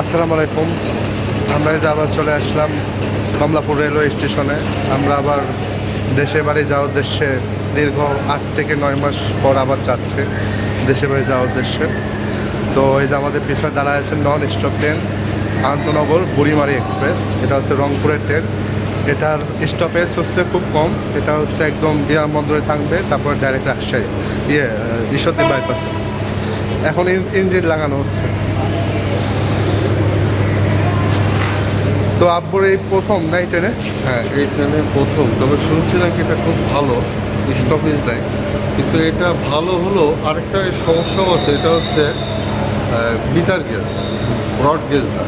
আসসালামু আলাইকুম। আমরা এই যে আবার চলে আসলাম কমলাপুর রেলওয়ে স্টেশনে। আমরা আবার দেশে বাড়ি যাওয়ার উদ্দেশ্যে দীর্ঘ আট থেকে নয় মাস পর আবার যাচ্ছে দেশে বাড়ি যাওয়ার উদ্দেশ্যে। তো এই যে আমাদের পিছনে দাঁড়ায় আছে নন স্টপ ট্রেন, আন্তনগর বুড়িমারি এক্সপ্রেস। এটা হচ্ছে রংপুরের ট্রেন। এটার স্টপেজ হচ্ছে খুব কম। এটা হচ্ছে একদম বিমানবন্দরে থাকবে, তারপরে ডাইরেক্ট রাজশাহী। ইয়ে ঈশ্বরদী বাইপাসে এখন ইঞ্জিন লাগানো হচ্ছে। তো আব্বুর এই প্রথম নাই ট্রেনে হ্যাঁ এই ট্রেনে প্রথম। তবে শুনছিলাম কি এটা খুব ভালো স্টপেজ দেয় কিন্তু এটা ভালো হলো আরেকটা সমস্যাও আছে এটা হচ্ছে মিটার গেজ ব্রড গেজ না।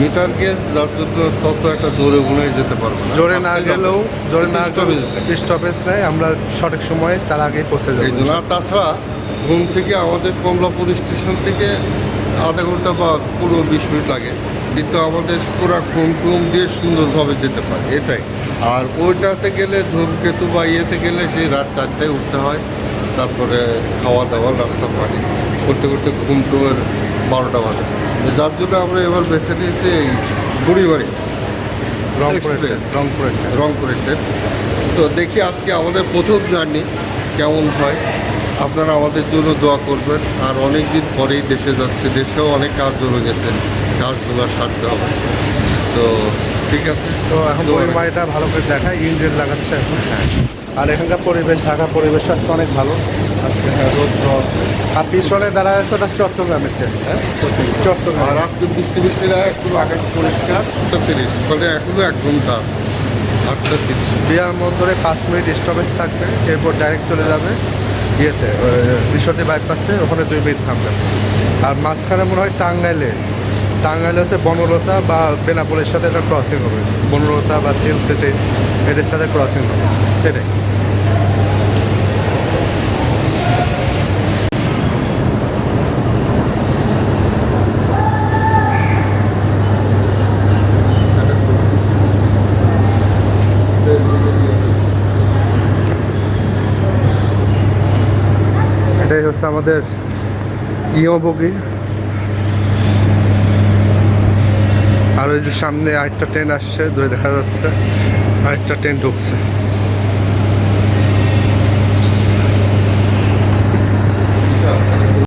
মিটার গেজ যার জন্য তত একটা জোরে গুনে যেতে পারবে না। জোরে না গেলেও জোরে না স্টপেজ। স্টপেজ নেয় আমরা সঠিক সময়ে তার আগেই পৌঁছে এই যাব জন্য আর তাছাড়া ঘুম থেকে আমাদের কমলাপুর স্টেশন থেকে আধা ঘণ্টা বা পনেরো বিশ মিনিট লাগে। কিন্তু আমাদের পুরা ঘুম টুম দিয়ে সুন্দরভাবে যেতে পারে এটাই। আর ওইটাতে গেলে ধূমকেতু বা ইয়েতে গেলে সেই রাত চারটায় উঠতে হয় তারপরে খাওয়া দাওয়া নাস্তা পানি করতে করতে ঘুম টুমের বারোটা বাজে। যার জন্য আমরা এবার বেছে নিয়েছি এই বুড়িবাড়ি রংপুরের। রংপুরের রংপুরের ট্রেন তো দেখি আজকে আমাদের প্রথম জার্নি কেমন হয়। আপনারা আমাদের জন্য দোয়া করবেন। আর অনেক দিন পরেই দেশে যাচ্ছে দেশেও অনেক কাজ জমে গেছে। কাজগুলো সারতে হবে। তো ঠিক আছে। তো এখন বুড়িমারিটা ভালো করে দেখায় ইঞ্জিন লাগাচ্ছে এখন। হ্যাঁ। আর এখানকার পরিবেশ ঢাকা পরিবেশ আজকে অনেক ভালো। আজকে রোদ্র। আর পিছনে দাঁড়ায় আছে ওটা চট্টগ্রামের ট্রেন? হ্যাঁ? চট্টগ্রাম। আর আজকে বৃষ্টি বৃষ্টিরা একটু আকাশ পরিষ্কার। তিরিশ। মানে এখনও এক ঘণ্টা। আটটা তিরিশ। বিমানবন্দরে পাঁচ মিনিট স্টপেজ থাকবে এরপর ডাইরেক্ট চলে যাবে। ইয়েতে বিশ্বতী বাইপাসে ওখানে দুই মিনিট থামবে। আর মাঝখানে মনে হয় টাঙ্গাইলে টাঙ্গাইলে হচ্ছে বনলতা বা বেনাপোলের সাথে একটা ক্রসিং হবে। বনলতা বা সিল সিটি, এদের সাথে ক্রসিং হবে। সেটাই। এটাই হচ্ছে আমাদের ইয়ো বগি আর ওই যে সামনে আরেকটা ট্রেন আসছে দূরে দেখা যাচ্ছে আরেকটা ট্রেন ঢুকছে।